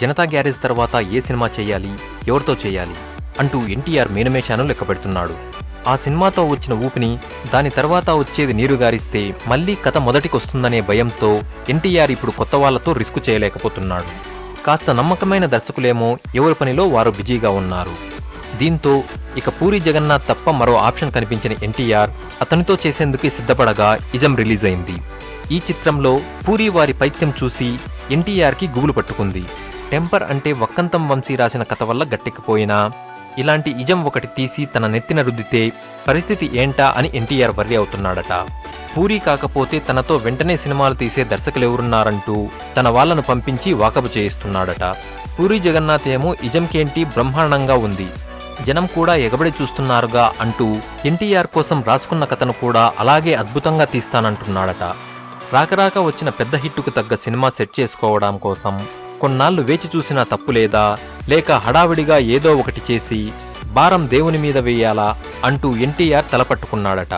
Janata garage తర్వాత ఏ cinema చేయాలి ఎవరితో చేయాలి అంటూ ఎన్టీఆర్ మేనమేషాను లెక్కపెడుతున్నాడు. ఆ సినిమాతో వచ్చిన ఊపిని దాని తర్వాత వచ్చేది నీరు గారిస్తే మళ్ళీ కథ మొదటికొస్తుందనే భయంతో ఎన్టీఆర్ ఇప్పుడు కొత్త వాళ్ళతో రిస్క్ చేయలేకపోతున్నాడు. కాస్త నమ్మకమైన దర్శకులేమో ఎవరి పనిలో వారు బిజీగా ఉన్నారు. దీంతో ఇక పూరి జగన్నాథ్ తప్ప మరో ఆప్షన్ కనిపించిన ఎన్టీఆర్ అతనితో చేసేందుకు సిద్ధపడగా ఇజం రిలీజ్ అయింది ఈ చిత్రంలో పూరి వారి పైత్యం చూసి ఎన్టీఆర్కి గుబులు పట్టుకుంది. టెంపర్ అంటే వక్కంతం వంశీ రాసిన కథ వల్ల గట్టెక్కిపోయినా. ఇలాంటి ఇజం ఒకటి తీసి తన నెత్తిన రుద్దితే పరిస్థితి ఏంటా అని ఎన్టీఆర్ వర్రి అవుతున్నాడట. పూరి కాకపోతే తనతో వెంటనే సినిమాలు తీసే దర్శకులెవరున్నారంటూ తన వాళ్ళను పంపించి వాకబు చేయిస్తున్నాడట. పూరి జగన్నాథ్ ఏమో ఇజంకేంటి బ్రహ్మాండంగా ఉంది. జనం కూడా ఎగబడి చూస్తున్నారుగా అంటూ ఎన్టీఆర్ కోసం రాసుకున్న కథను కూడా అలాగే అద్భుతంగా తీస్తానంటున్నాడట. రాకరాక వచ్చిన పెద్ద హిట్టుకు తగ్గ సినిమా సెట్ చేసుకోవడం కోసం కొన్నాళ్ళు వేచి చూసినా తప్పు లేదా? లేక హడావిడిగా ఏదో ఒకటి చేసి భారం దేవుని మీద వేయాలా? అంటూ ఎన్టీఆర్ తలపట్టుకున్నాడట.